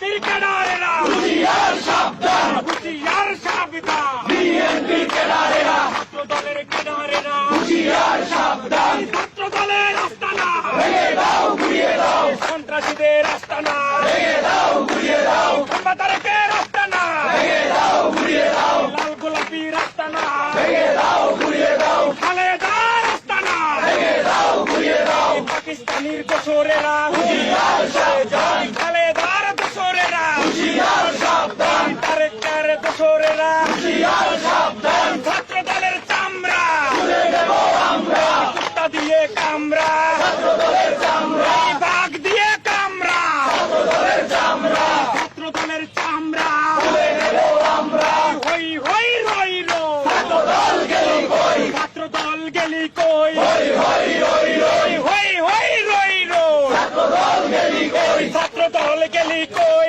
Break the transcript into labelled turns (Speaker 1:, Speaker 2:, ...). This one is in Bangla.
Speaker 1: বিএনপির ক্যাডারেরা
Speaker 2: হুঁশিয়ার সাবধান।
Speaker 1: হুঁশিয়ার সাবধান।
Speaker 2: বিএনপির ক্যাডারেরা
Speaker 1: ছাত্র দলের ক্যাডারেরা
Speaker 2: হুঁশিয়ার সাবধান
Speaker 1: ছাত্র দলের আস্তানা
Speaker 2: ভেঙে দাও ঘুরিয়ে দাও।
Speaker 1: সন্ত্রাসীদের আস্তানা
Speaker 2: ভেঙে দাও ঘুরিয়ে দাও।
Speaker 1: সম্পাদকের আস্তানা
Speaker 2: ভেঙে দাও ঘুরিয়ে দাও।
Speaker 1: লাল গোলাপির আস্তানা
Speaker 2: ভেঙে দাও ঘুরিয়ে দাও।
Speaker 1: খালেদার আস্তানা
Speaker 2: ভেঙে দাও ঘুরিয়ে দাও।
Speaker 1: পাকিস্তানির দোসরেরা দলের চামড়া।
Speaker 2: আমরা
Speaker 1: হই হই, রই
Speaker 2: দল গেলি কই
Speaker 1: ছাত্র দল গেলি কই?
Speaker 2: হই হই হই হই
Speaker 1: হই হই রই। রো
Speaker 2: ছাত্রদল গেলি কই
Speaker 1: ছাত্র দল গেলি কই?